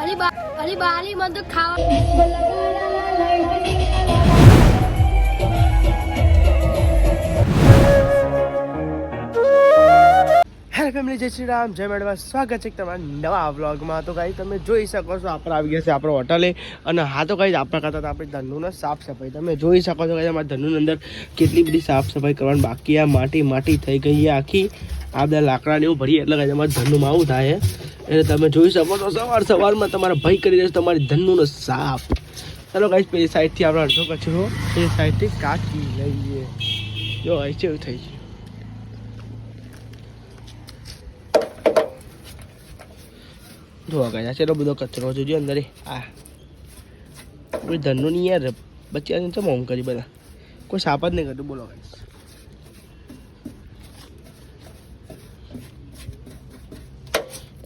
અલી બા અલી બાલી મને તો ખાવા હેલો ફેમિલી જય શ્રી રામ. જય મેડમ સ્વાગત છે તમારા નવા વ્લોગમાં. તો કાંઈ તમે જોઈ શકો છો, આપણે આવી ગયા છે આપણો હોટલે. અને હા તો કાંઈ આપણા કરતા આપણી ધનુનો સાફ સફાઈ. તમે જોઈ શકો છો કે અમારા ધનુની અંદર કેટલી બધી સાફ સફાઈ કરવાની બાકી આ માટી માટી થઈ ગઈ છે આખી. આ બધા લાકડાને એવું ભરીએ, એટલે કાંઈ અમારા ધનુમાં આવું થાય એટલે તમે જોઈ શકો છો, સવાર સવારમાં તમારા ભાઈ કરી દેશે તમારી ધનુનો સાફ ચાલો કાંઈ પેલી સાઈડથી આપણે અડધો કચરો એ સાઈડથી કાચી લઈએ. જો અહીં એવું થઈ ગયું. જોવા ગયા છે. બધો કચરો જોજો અંદર આ. કોઈ ધનનું નહીં યાર. બચ્ચાને ચમ ઓમ કરી બધા. કોઈ સાપ જ નહીં કરતું, બોલો. guys.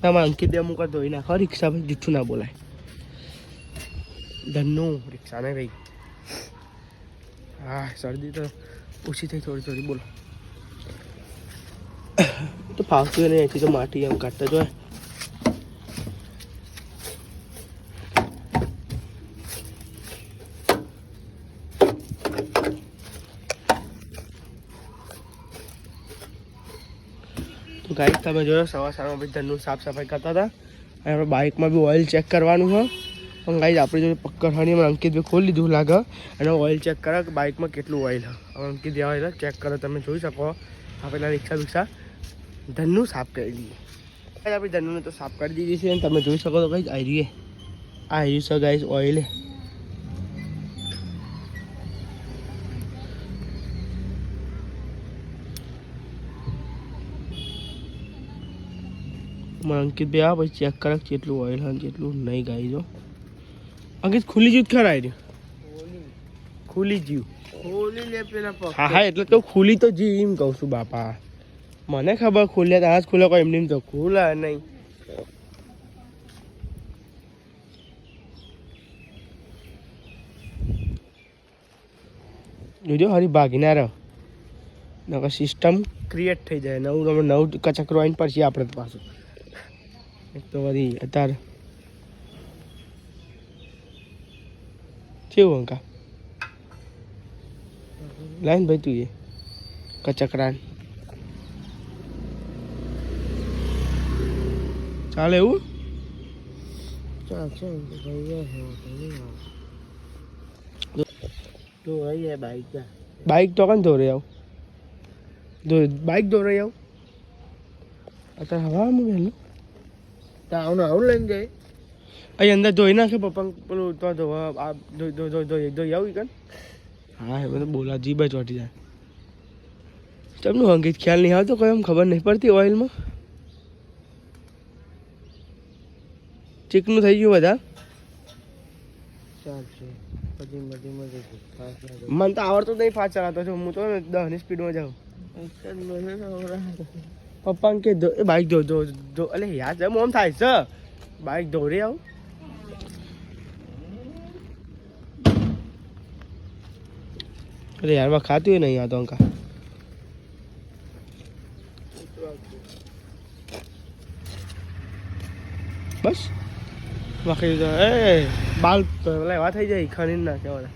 આમાં અંકિત દે મૂકા ધોઈ નાખો રિક્ષા ભાઈ જૂઠું ના બોલાય. ધનનું રિક્ષા ને ભાઈ હા, શરદી તો ઓછી થઈ થોડી થોડી, બોલો. તો ફાવતું નહીં અહીંથી તો માટી એમ કાઢતા જોઈએ તો ગાઈડ તમે જોયો સવાર સવારમાં બી ધનનું સાફ સફાઈ કરતા હતા. અને આપણે બાઇકમાં બી ઓઇલ ચેક કરવાનું હોય પણ ગાઈડ આપણી જોડે પક્કડવાની અમે બી ખોલી લીધું લાગે. અને ઓઇલ ચેક કરે કે બાઇકમાં કેટલું ઓઇલ હવે અંકિત ઓઇલ ચેક કરો, તમે જોઈ શકો. આ પેલા રિક્ષા બિક્ષા ધનનું સાફ કરી દઈએ. આપણે ધનુને તો સાફ કરી દીધી છે અને તમે જોઈ શકો તો કંઈક આવી રહીએ આ આવ્યું છે ગાઈસ ઓઇલ મને અંકિત ભાઈ આ પછી ચેક કરે કે કેટલું ઓઇલ છે કેટલું નહીં ગાઈ જો. અંકિત ખુલ્લી જીવ ખરા આવી ખુલ્લી ખુલી ખોલી લે પેલા હા હા એટલે તો ખુલી તો જી એમ કહું છું બાપા. મને ખબર ખુલ્યા તો આજ ખુલ્યા કોઈ એમની એમ તો ખુલ્લા નહીં. જોજો હરી ભાગી ના રહો નકર સિસ્ટમ ક્રિએટ થઈ જાય. નવું નવું કચકરો આવીને પછી આપણે પાછું. એક તો વળી અતાર કેવું અંકા? લાઈન ભાઈ તું એ કચકરાન ચાલે એવું બાઈક તો કન ધોરે આવું? બાઈક ધોરે આવું? અત્યારે હવા હવામાં ગયેલું તાવનો આવું લઈને જાય. અહીં અંદર ધોઈ નાખે પપ્પા પેલું તો ધોવા આ ધોઈ ધોઈ ધોઈ ધોઈ ધોઈ આવું કન હા એ બધું બોલા જીભ ચોટી જાય. તમને અંગીત ખ્યાલ નહીં આવતો કોઈ એમ ખબર નહીં પડતી ઓઇલમાં ચીકનું થઈ ગયું બધા. મને તો આવડતું નહીં ફાસ્ટ ચલાવતો છું હું તો દસની સ્પીડમાં જાઉં. મને નવરા પપ્પા કે ધો- એ બાઇક ધો ધો ધો અલે યાર જેમ ઓમ થાય છે બાઇક ધોરે આવું અરે યારમાં ખાતું નહીં આ તો અંકા બસ બાકી તો એ બાલ તો પેલા એવા થઈ જાય ખરીને ના કહેવાય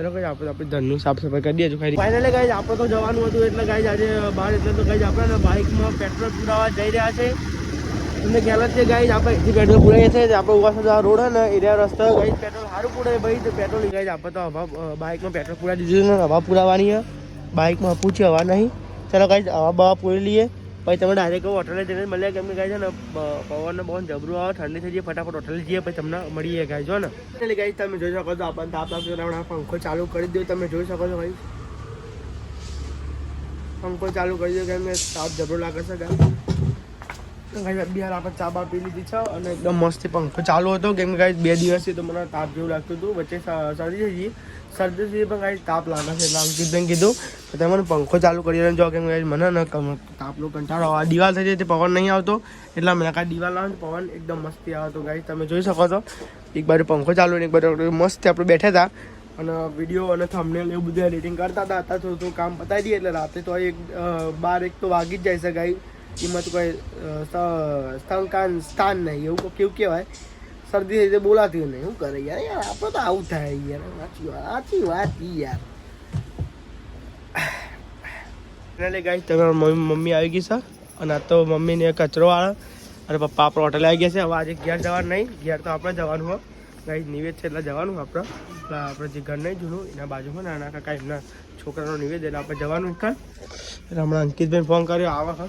ચલો કઈ આપણે આપણે ધનનું સાફ સફાઈ કરી દઈએ ખાઈ ફાઇનલી ગાઈઝ આપણે તો જવાનું હતું એટલે ગાઈઝ આજે બહાર એટલે તો ગાઈઝ આપણે બાઇકમાં પેટ્રોલ પુરાવા જઈ રહ્યા છે. તમને ખ્યાલ જ છે ગાઈઝ આપણે અહીંથી પેટ્રોલ પુરાઈએ છે આપણે ઉવાસા રોડ ને, એરિયા રસ્તો ગાઈઝ પેટ્રોલ સારું પૂરે ભાઈ, તો પેટ્રોલ ગાઈઝ આપણે તો હવા બાઇકમાં પેટ્રોલ પુરા દીધું ને, હવા પુરાવાની બાઇકમાં પૂછી હવા નહીં. ચાલો ગાઈઝ હવા બવા પૂરી લઈએ. પછી તમે ડાયરેક્ટ હોટલે જઈને મળ્યા કેમ કે ગાય છે ને પવનને બહુ જબરું આવે, ઠંડી થઈ જઈએ ફટાફટ હોટલે જઈએ, પછી તમને મળીએ ગાય જો ને. એટલે ગાય તમે જોઈ શકો છો, આપણને તાપ લાગતો આપણે પંખો ચાલુ કરી દો, તમે જોઈ શકો છો ભાઈ પંખો ચાલુ કરી દો કેમ કે તાપ જબરો લાગે છે ગાય બિહાર આપણે ચા બા પી અને એકદમ મસ્ત પંખો ચાલુ હતો કેમ કે બે દિવસથી તો મને તાપ જેવું લાગતું હતું. વચ્ચે શરદી થઈ ગઈ શરદી પણ ગાય તાપ લાગે છે એટલે કીધું કે તમે પંખો ચાલુ કરી જો કેમ કે મને ને તાપનો કંટાળો આવે. દિવાલ થઈ જાય તે પવન નહીં આવતો. એટલે મને કાંઈ દિવાલ આવે પવન એકદમ મસ્તી આવે. તો ગાય તમે જોઈ શકો છો. એક બાજુ પંખો ચાલુ ને એક બાજુ મસ્ત આપણે બેઠા હતા. અને વીડિયો અને થંબનેલ એવું બધું એડિટિંગ કરતા હતા. થોડું કામ પતાવી દઈએ એટલે રાતે તો એક બાર એક તો વાગી જ જાય છે ગાય એમાં તો કોઈ અ, સ- સ્થાનકાન સ્થાન નહીં એવું કેવું કહેવાય? શરદી રીતે બોલાતી નહીં શું કરે યાર? યાર આપણે તો આવું થાય યાર સાચી વાત સાચી વાત યાર. એટલે ગાઈસ તમારા મમ્મી મમ્મી આવી ગઈ છે અને આ તો મમ્મીને કચરો વાળા અને પપ્પા આપણે હોટલે આવી ગયા છે હવે આજે ઘેર જવાનું નહીં ઘેર તો આપણે જવાનું હોય. ગાઈસ નિવેદ છે એટલે જવાનું આપણે. આપણે જે ઘર નહીં જૂનું એના બાજુમાં નાના કાકા એમના છોકરાનો નિવેદ એટલે આપણે જવાનું કાલ એટલે હમણાં અંકિતભાઈ ફોન કર્યો આવા હા.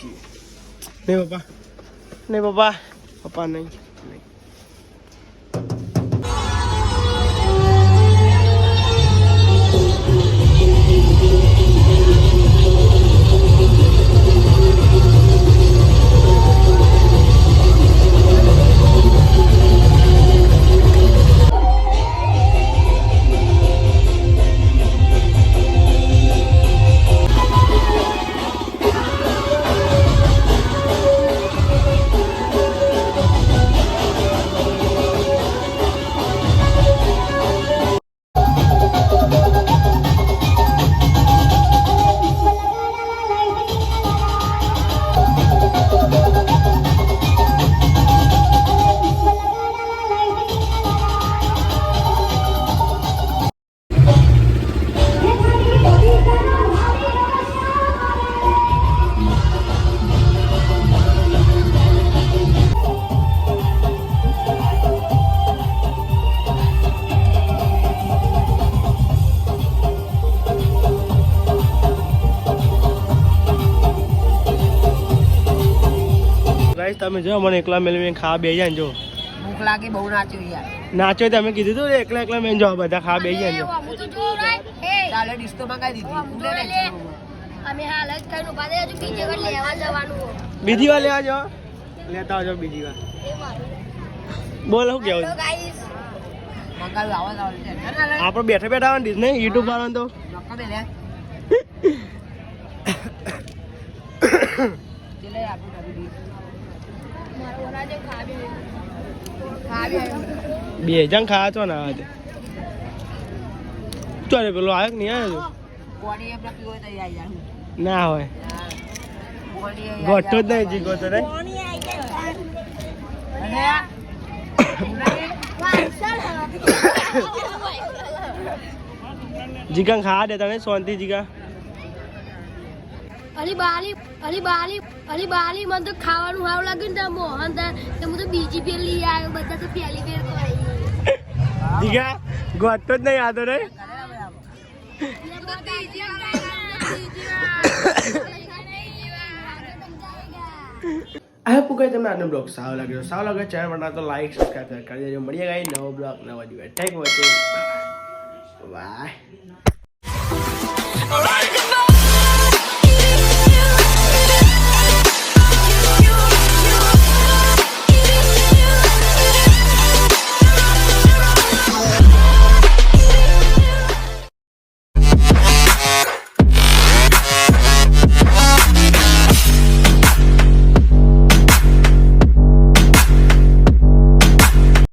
નહીં પપ્પા નહીં પપ્પા પપ્પા નહીં નહીં તમે જો મને એકલા મેળવીને ખાવા બે જાય જો. ભૂખ લાગી બહુ નાચ્યું યાર. નાચો તમે કીધું તું ને એકલા એકલા મેં જો બધા ખા બે જાય જો. હું. ચાલે ડીશ મંગાવી દીધી. હું. અમે હાલ જ ખાઈને ઊભા થયા હજુ બીજે ઘર લેવા જવાનું બીજી વાર લેવા જો લેતા આવજો બીજી વાર. બોલ શું કેવું. આપણે બેઠા બેઠા આવે ને યુટ્યુબ વાળા તો? બે જણ ખાવા છો ને આવે ચોરે પેલો આવ્યો નહીં આવ્યો? ના હોય. ગોઠો જ નહીં જીગો તો રે. જીગા ખાવા દે તમે શાંતિ જીગા. અલી બાલી અલી બાલી અલી બાલી મને તો ખાવાનું સારું લાગ્યું ને મોહન તા તો હું તો બીજી ફેર લઈ આવ્યો બધા તો પહેલી ફેર કરી દીગા ગોઠો જ નહીં આવતો રે. આ પૂછાય તમને આનો બ્લોગ સારો લાગ્યો. સારો લાગે ચેનલ બનાવો તો લાઈક સબસ્ક્રાઈબ કરી દેજો. મળીએ ગાઈ નવો બ્લોગ નવો દિવસ. Thank watching bye